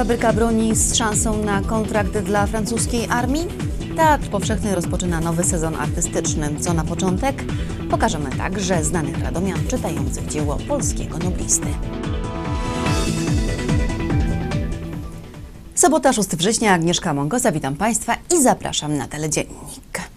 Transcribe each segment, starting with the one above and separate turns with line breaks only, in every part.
Fabryka broni z szansą na kontrakt dla francuskiej armii? Teatr Powszechny rozpoczyna nowy sezon artystyczny. Co na początek? Pokażemy także znanych radomian czytających dzieło polskiego noblisty. Sobota 6 września, Agnieszka Mongoza, witam Państwa i zapraszam na teledziennik.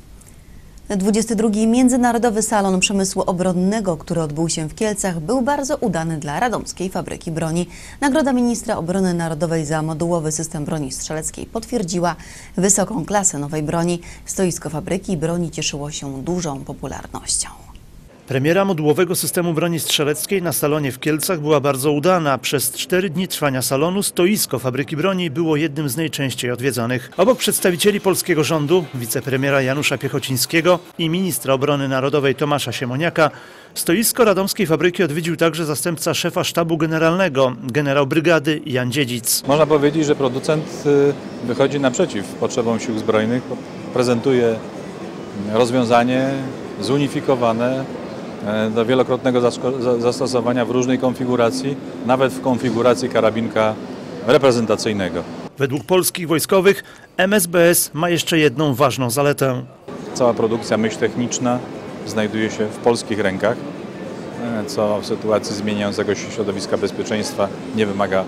22. Międzynarodowy Salon Przemysłu Obronnego, który odbył się w Kielcach, był bardzo udany dla Radomskiej Fabryki Broni. Nagroda Ministra Obrony Narodowej za modułowy system broni strzeleckiej potwierdziła wysoką klasę nowej broni. Stoisko fabryki broni cieszyło się dużą popularnością.
Premiera modułowego systemu broni strzeleckiej na salonie w Kielcach była bardzo udana. Przez cztery dni trwania salonu stoisko fabryki broni było jednym z najczęściej odwiedzanych. Obok przedstawicieli polskiego rządu, wicepremiera Janusza Piechocińskiego i ministra obrony narodowej Tomasza Siemoniaka, stoisko radomskiej fabryki odwiedził także zastępca szefa sztabu generalnego, generał brygady Jan Dziedzic.
Można powiedzieć, że producent y, wychodzi naprzeciw potrzebom sił zbrojnych, prezentuje rozwiązanie zunifikowane do wielokrotnego zastosowania w różnej konfiguracji, nawet w konfiguracji karabinka reprezentacyjnego.
Według polskich wojskowych MSBS ma jeszcze jedną ważną zaletę.
Cała produkcja myśl techniczna znajduje się w polskich rękach, e, co w sytuacji zmieniającego się środowiska bezpieczeństwa nie wymaga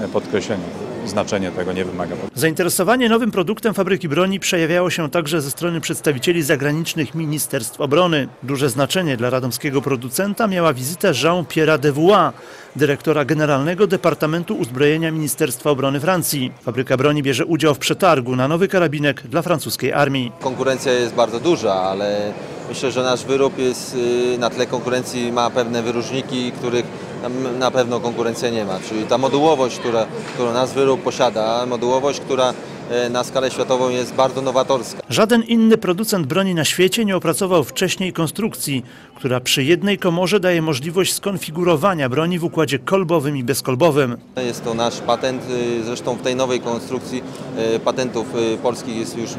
e, podkreślenia. Znaczenie tego nie wymaga.
Zainteresowanie nowym produktem fabryki broni przejawiało się także ze strony przedstawicieli zagranicznych Ministerstw Obrony. Duże znaczenie dla radomskiego producenta miała wizyta Jean-Pierre'a Devois, dyrektora generalnego Departamentu Uzbrojenia Ministerstwa Obrony Francji. Fabryka broni bierze udział w przetargu na nowy karabinek dla francuskiej armii.
Konkurencja jest bardzo duża, ale myślę, że nasz wyrób jest y, na tle konkurencji ma pewne wyróżniki, których na pewno konkurencja nie ma. Czyli ta modułowość, która, którą nasz wyrób posiada, modułowość, która na skalę światową jest bardzo nowatorska.
Żaden inny producent broni na świecie nie opracował wcześniej konstrukcji, która przy jednej komorze daje możliwość skonfigurowania broni w układzie kolbowym i bezkolbowym.
Jest to nasz patent, y, zresztą w tej nowej konstrukcji y, patentów y, polskich jest już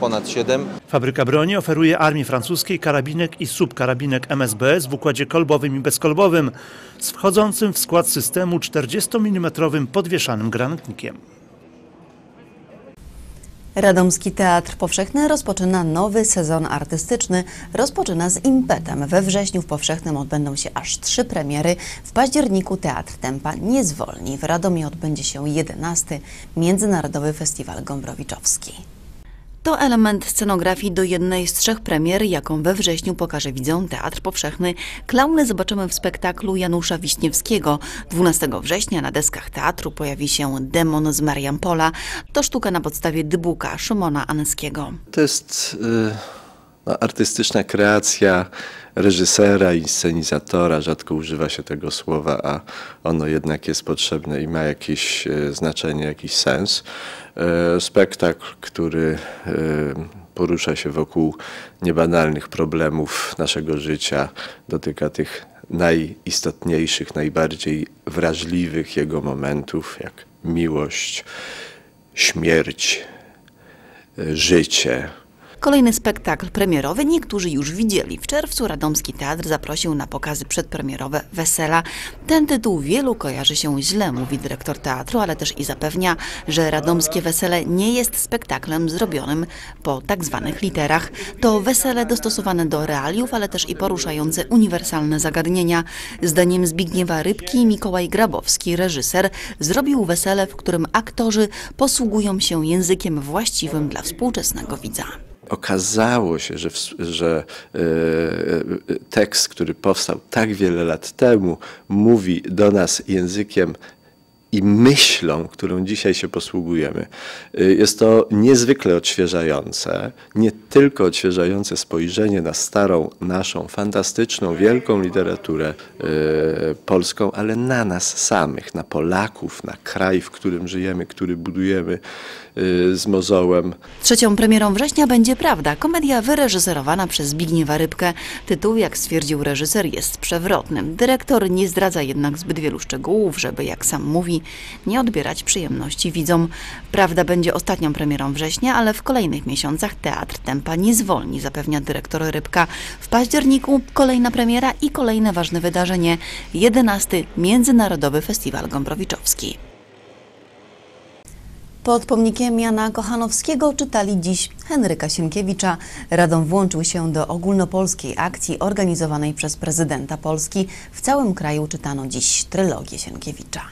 ponad 7.
Fabryka broni oferuje armii francuskiej karabinek i subkarabinek MSBS w układzie kolbowym i bezkolbowym z wchodzącym w skład systemu 40 mm podwieszanym granatnikiem.
Radomski Teatr Powszechny rozpoczyna nowy sezon artystyczny. Rozpoczyna z impetem. We wrześniu w Powszechnym odbędą się aż trzy premiery. W październiku Teatr Tempa nie zwolni. W Radomie odbędzie się 11. Międzynarodowy Festiwal Gombrowiczowski. To element scenografii do jednej z trzech premier, jaką we wrześniu pokaże widzom Teatr Powszechny. Klauny zobaczymy w spektaklu Janusza Wiśniewskiego. 12 września na deskach teatru pojawi się Demon z Mariampola. To sztuka na podstawie dybuka Szymona Aneckiego.
To jest y, no, artystyczna kreacja reżysera, inscenizatora. Rzadko używa się tego słowa, a ono jednak jest potrzebne i ma jakieś y, znaczenie, jakiś sens. Y, Spektakl, który y, porusza się wokół niebanalnych problemów naszego życia, dotyka tych najistotniejszych, najbardziej wrażliwych jego momentów, jak miłość, śmierć, życie.
Kolejny spektakl premierowy niektórzy już widzieli. W czerwcu Radomski Teatr zaprosił na pokazy przedpremierowe Wesela. Ten tytuł wielu kojarzy się źle, mówi dyrektor teatru, ale też i zapewnia, że Radomskie Wesele nie jest spektaklem zrobionym po tak zwanych literach. To wesele dostosowane do realiów, ale też i poruszające uniwersalne zagadnienia. Zdaniem Zbigniewa Rybki Mikołaj Grabowski, reżyser, zrobił wesele, w którym aktorzy posługują się językiem właściwym dla współczesnego widza.
Okazało się, że, że e, e, tekst, który powstał tak wiele lat temu, mówi do nas językiem i myślą, którą dzisiaj się posługujemy. E, Jest to niezwykle odświeżające, nie tylko odświeżające spojrzenie na starą, naszą, fantastyczną, wielką literaturę e, polską, ale na nas samych, na Polaków, na kraj, w którym żyjemy, który budujemy e, z mozołem.
Trzecią premierą września będzie Prawda, komedia wyreżyserowana przez Zbigniewa Rybkę. Tytuł, jak stwierdził reżyser, jest przewrotny. Dyrektor nie zdradza jednak zbyt wielu szczegółów, żeby, jak sam mówi, nie odbierać przyjemności widzom. Prawda będzie ostatnią premierą września, ale w kolejnych miesiącach Teatr Tempa nie zwolni, zapewnia dyrektor Rybka. W październiku kolejna premiera i kolejne ważne wydarzenie 11. Międzynarodowy Festiwal Gombrowiczowski. Pod pomnikiem Jana Kochanowskiego czytali dziś Henryka Sienkiewicza. Radom włączył się do ogólnopolskiej akcji organizowanej przez prezydenta Polski. W całym kraju czytano dziś trylogię Sienkiewicza.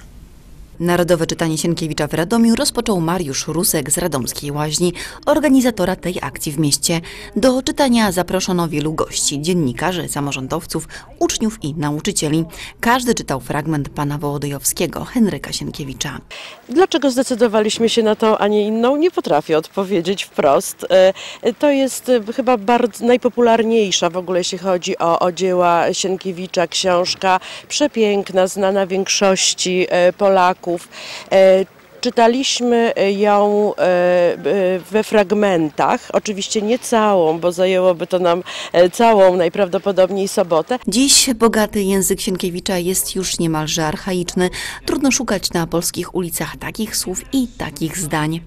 Narodowe czytanie Sienkiewicza w Radomiu rozpoczął Mariusz Rusek z Radomskiej Łaźni, organizatora tej akcji w mieście. Do czytania zaproszono wielu gości, dziennikarzy, samorządowców, uczniów i nauczycieli. Każdy czytał fragment pana Wołodyjowskiego, Henryka Sienkiewicza.
Dlaczego zdecydowaliśmy się na tą, a nie inną? Nie potrafię odpowiedzieć wprost. E, To jest e, chyba bardzo najpopularniejsza w ogóle, jeśli chodzi o, o dzieła Sienkiewicza, książka przepiękna, znana większości e, Polaków. E, Czytaliśmy ją e, we fragmentach, oczywiście nie całą, bo zajęłoby to nam e, całą najprawdopodobniej sobotę.
Dziś bogaty język Sienkiewicza jest już niemalże archaiczny. Trudno szukać na polskich ulicach takich słów i takich zdań.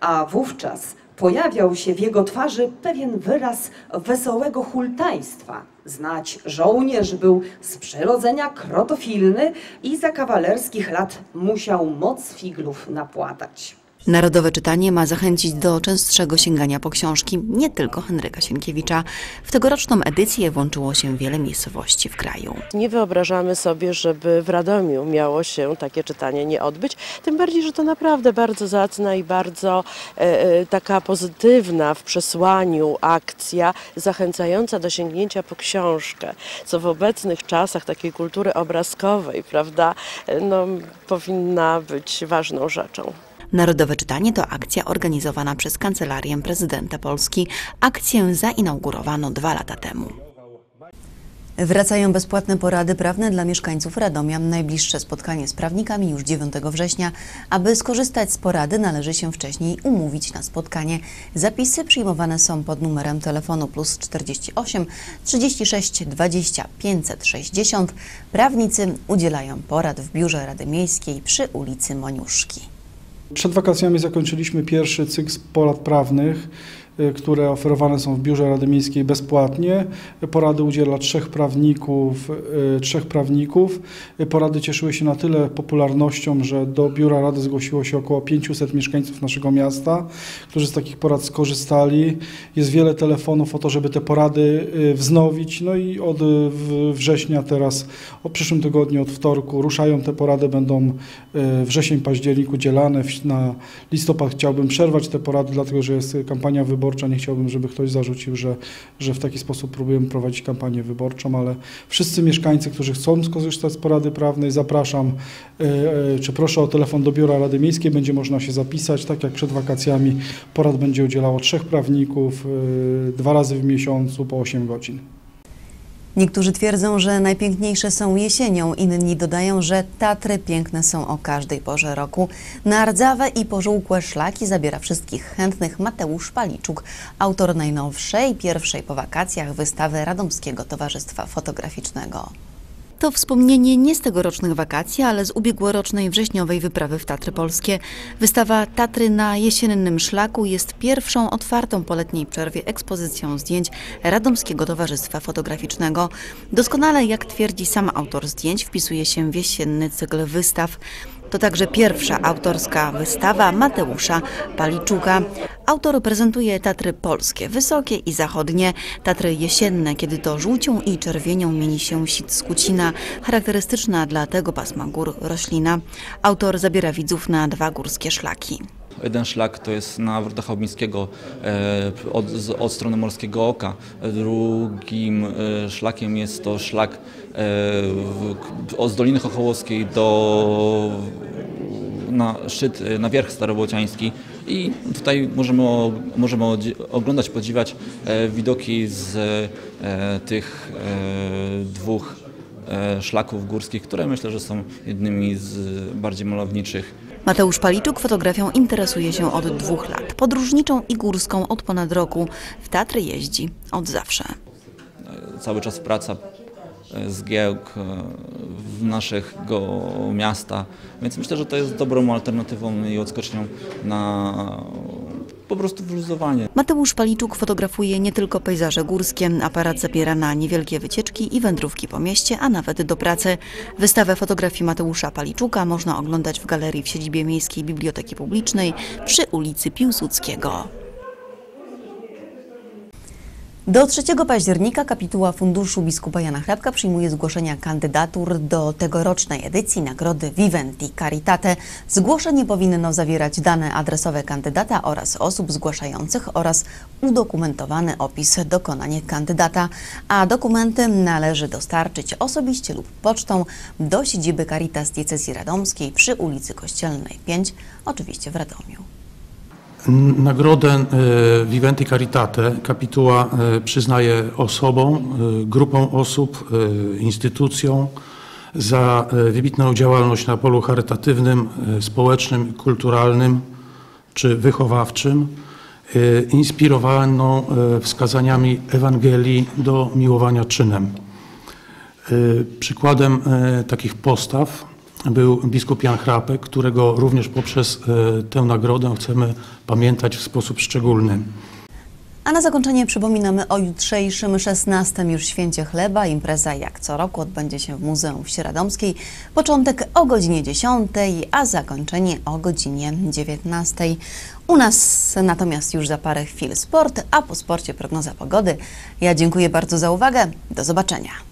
a wówczas pojawiał się w jego twarzy pewien wyraz wesołego hultaństwa. Znać żołnierz był z przyrodzenia krotofilny i za kawalerskich lat musiał moc figlów napłatać.
Narodowe czytanie ma zachęcić do częstszego sięgania po książki nie tylko Henryka Sienkiewicza. W tegoroczną edycję włączyło się wiele miejscowości w kraju.
Nie wyobrażamy sobie, żeby w Radomiu miało się takie czytanie nie odbyć. Tym bardziej, że to naprawdę bardzo zacna i bardzo e, e, taka pozytywna w przesłaniu akcja, zachęcająca do sięgnięcia po książkę, co w obecnych czasach takiej kultury obrazkowej, prawda, e, no, powinna być ważną rzeczą.
Narodowe czytanie to akcja organizowana przez Kancelarię Prezydenta Polski. Akcję zainaugurowano dwa lata temu. Wracają bezpłatne porady prawne dla mieszkańców Radomia. Najbliższe spotkanie z prawnikami już 9 września. Aby skorzystać z porady należy się wcześniej umówić na spotkanie. Zapisy przyjmowane są pod numerem telefonu plus 48 36 20 560. Prawnicy udzielają porad w Biurze Rady Miejskiej przy ulicy Moniuszki.
Przed wakacjami zakończyliśmy pierwszy cykl porad prawnych, które oferowane są w Biurze Rady Miejskiej bezpłatnie. Porady udziela trzech prawników. y, Trzech prawników. Y, Porady cieszyły się na tyle popularnością, że do Biura Rady zgłosiło się około 500 mieszkańców naszego miasta, którzy z takich porad skorzystali. Jest wiele telefonów o to, żeby te porady y, wznowić. No i od y, września teraz, o przyszłym tygodniu, od wtorku ruszają te porady, będą y, wrzesień, październik udzielane. Na listopad chciałbym przerwać te porady, dlatego że jest kampania wyborcza. Nie chciałbym, żeby ktoś zarzucił, że, że w taki sposób próbujemy prowadzić kampanię wyborczą, ale wszyscy mieszkańcy, którzy chcą skorzystać z porady prawnej, zapraszam, y, y, czy proszę o telefon do Biura Rady Miejskiej, będzie można się zapisać. Tak jak przed wakacjami porad będzie udzielało trzech prawników, y, dwa razy w miesiącu po 8 godzin.
Niektórzy twierdzą, że najpiękniejsze są jesienią, inni dodają, że Tatry piękne są o każdej porze roku. Na rdzawe i pożółkłe szlaki zabiera wszystkich chętnych Mateusz Paliczuk, autor najnowszej, pierwszej po wakacjach wystawy Radomskiego Towarzystwa Fotograficznego. To wspomnienie nie z tegorocznych wakacji, ale z ubiegłorocznej wrześniowej wyprawy w Tatry Polskie. Wystawa Tatry na jesiennym szlaku jest pierwszą otwartą po letniej przerwie ekspozycją zdjęć Radomskiego Towarzystwa Fotograficznego. Doskonale, jak twierdzi sam autor zdjęć, wpisuje się w jesienny cykl wystaw. To także pierwsza autorska wystawa Mateusza Paliczuka. Autor prezentuje Tatry polskie, wysokie i zachodnie, Tatry jesienne, kiedy to żółcią i czerwienią mieni się sit skucina, charakterystyczna dla tego pasma gór roślina. Autor zabiera widzów na dwa górskie szlaki.
Jeden szlak to jest na Wrotach Chałbińskiego e, od, od strony Morskiego Oka. Drugim e, szlakiem jest to szlak e, od Doliny Chochołowskiej do na szczyt, na wierch starobociański i tutaj możemy, możemy oglądać, podziwiać widoki z tych dwóch szlaków górskich, które myślę, że są jednymi z bardziej malowniczych
Mateusz Paliczuk fotografią interesuje się od dwóch lat. Podróżniczą i górską od ponad roku. W Tatry jeździ od zawsze.
cały czas praca e, zgiełk e, w naszego miasta, więc myślę, że to jest dobrą alternatywą i odskocznią na po prostu wyluzowanie.
Mateusz Paliczuk fotografuje nie tylko pejzaże górskie. Aparat zabiera na niewielkie wycieczki i wędrówki po mieście, a nawet do pracy. Wystawę fotografii Mateusza Paliczuka można oglądać w galerii w siedzibie Miejskiej Biblioteki Publicznej przy ulicy Piłsudskiego. Do 3 października kapituła Funduszu Biskupa Jana Chlebka przyjmuje zgłoszenia kandydatur do tegorocznej edycji nagrody Viventi Caritate. Zgłoszenie powinno zawierać dane adresowe kandydata oraz osób zgłaszających oraz udokumentowany opis dokonania kandydata, a dokumenty należy dostarczyć osobiście lub pocztą do siedziby Caritas Diecezji Radomskiej przy ulicy Kościelnej 5, oczywiście w Radomiu.
Nagrodę e, Viventi Caritate kapituła e, przyznaje osobom, e, grupom osób, instytucjom za wybitną działalność na polu charytatywnym, społecznym, kulturalnym czy wychowawczym, inspirowaną wskazaniami Ewangelii do miłowania czynem. Przykładem takich postaw był biskup Jan Chrapek, którego również poprzez e, tę nagrodę chcemy pamiętać w sposób szczególny.
A na zakończenie przypominamy o jutrzejszym 16 już święcie chleba. Impreza jak co roku odbędzie się w Muzeum Wsi Radomskiej. Początek o godzinie 10, a zakończenie o godzinie 19. U nas natomiast już za parę chwil sport, a po sporcie prognoza pogody. Ja dziękuję bardzo za uwagę. Do zobaczenia.